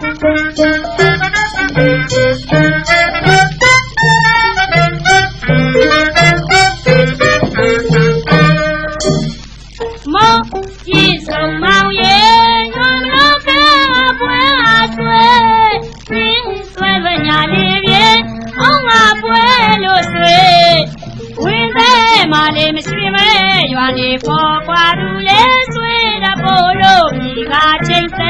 မောပြေဆုံးမောင်ရဲ့ငါတို့ကပွဲအဆွဲပြင်းဆွဲပညာလေးပြေအောင်ငါပွဲလို့ဆွေဝင်းသေးမလေးမရှိမဲရွာနေပေါ်ကွာသူလေးဆွေတပို့လို့ဒီကချိန်သေး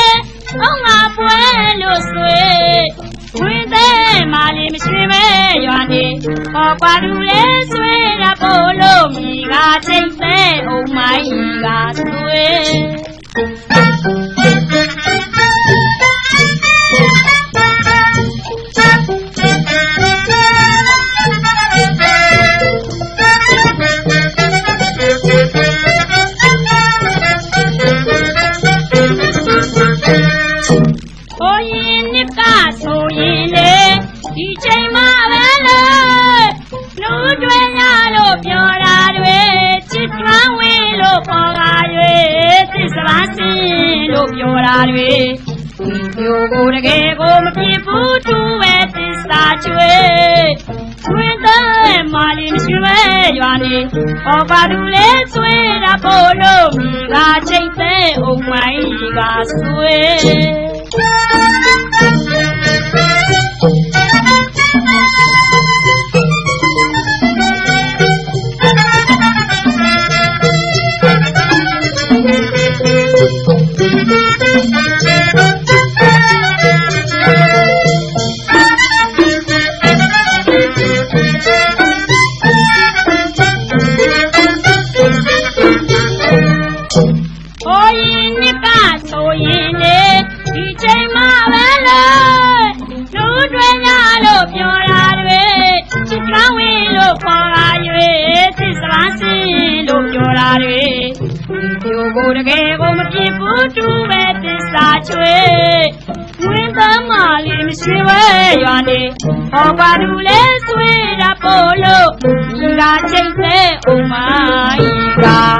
မလေးမရှိမဲရွာနေဟောကွာလူလေးဆွေရပို့လို့မိကချိန်သေးအောင်မိုင်းကဆွေ ကိုရင်နစ်ကဆိုရင်လေ ဒီချိန်မှပဲလေလူတွေရလို့ပြောတာတွေချစ်ထွန်းဝေးလို့ခေါ်တာတွေသစ္စာစင်လို့ပြောတာတွေဒီမျိုးကိုတကယ်ကိုမဖြစ်ဘူးသူပဲသစ္စာချွေဝင်းတဲ့မာလီမရှိပဲရွာနေဟောပါသူလေးဆွေးတာပို့လို့မိကချိန်သေးအောင်မိုင်းကဆွေး ကိုတကယ်ကိုမဖြစ်ဘူးသူပဲသစ္စာချွေဝင်းသမလေးမရှိပဲရွာနေဟောပါသူလဲဆွေးတာပို့လို့ဒီကချိန်သေးအောင်မကြီးကဆွေ